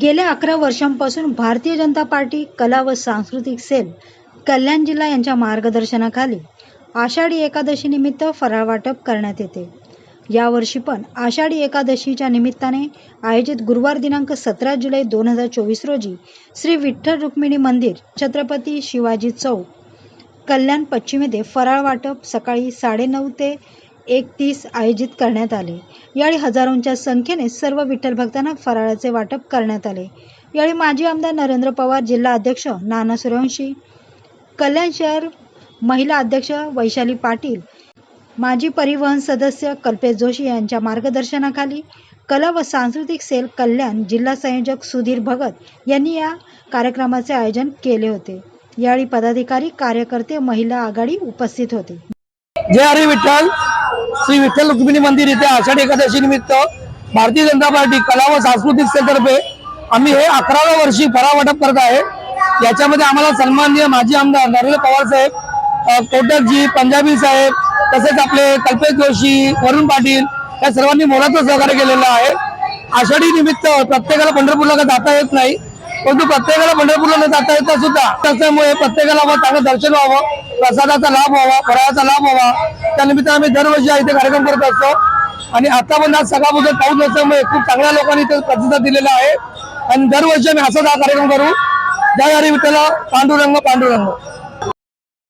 गेल्या अकरा वर्षांपासून भारतीय जनता पार्टी कला व सांस्कृतिक सेल कल्याण जिल्हा यांच्या मार्गदर्शनाखाली आषाढी एकादशी निमित्त फराळ वाटप करण्यात येते. यावर्षी पण आषाढी एकादशीच्या निमित्ताने आयोजित गुरुवार दिनांक सतरा जुलै दोन हजार चोवीस रोजी श्री विठ्ठल रुक्मिणी मंदिर छत्रपती शिवाजी चौक कल्याण पश्चिम फराळ वाटप सकाळी साडेनऊ ते एक तीस आयोजित करण्यात आले. यावेळी हजारोंच्या संख्येने सर्व विठ्ठल भक्तांना फराळाचे वाटप करण्यात आले. यावेळी माजी आमदार नरेंद्र पवार जिल्हा अध्यक्ष नाना सूर्यवंशी कल्याण शहर महिला अध्यक्ष वैशाली पाटील माजी परिवहन सदस्य कल्पेश जोशी यांच्या मार्गदर्शनाखाली कला व सांस्कृतिक सेल कल्याण जिल्हा संयोजक सुधीर भगत यांनी या कार्यक्रमाचे आयोजन केले होते. यावेळी पदाधिकारी कार्यकर्ते महिला आघाडी उपस्थित होते. जय हरी विठ्ठल. श्री विठ्ठल रुक्मिणी मंदिर इथे आषाढी एकादशी निमित्त भारतीय जनता पार्टी कला व सांस्कृतिक सेलतर्फे आम्ही हे अकराव्या वर्षी फराळ वाटप करत आहे. याच्यामध्ये आम्हाला सन्माननीय माजी आमदार नरेंद्र पवार साहेब कोटकजी पंजाबी साहेब तसेच आपले कल्पेश जोशी वरुण पाटील या सर्वांनी मोलाचं सहकार्य केलेलं आहे. आषाढी निमित्त प्रत्येकाला पंढरपूरला जाता येत नाही. परंतु प्रत्येकाला पंढरपूरला न जाता येता सुद्धा त्याच्यामुळे प्रत्येकाला व चांगलं दर्शन व्हावं प्रसादाचा लाभ व्हावा फराळाचा लाभ व्हावा. त्यानिमित्त आम्ही दरवर्षी इथे कार्यक्रम करत असतो. आणि आता पण आज सकाळपासून पाऊस असल्यामुळे खूप चांगल्या लोकांनी इथे प्रतिसाद दिलेला आहे. आणि दरवर्षी आम्ही असाच हा कार्यक्रम करू. जय Hari Vitthala Pandurang Pandurang.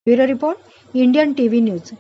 Bureau report Indian TV news.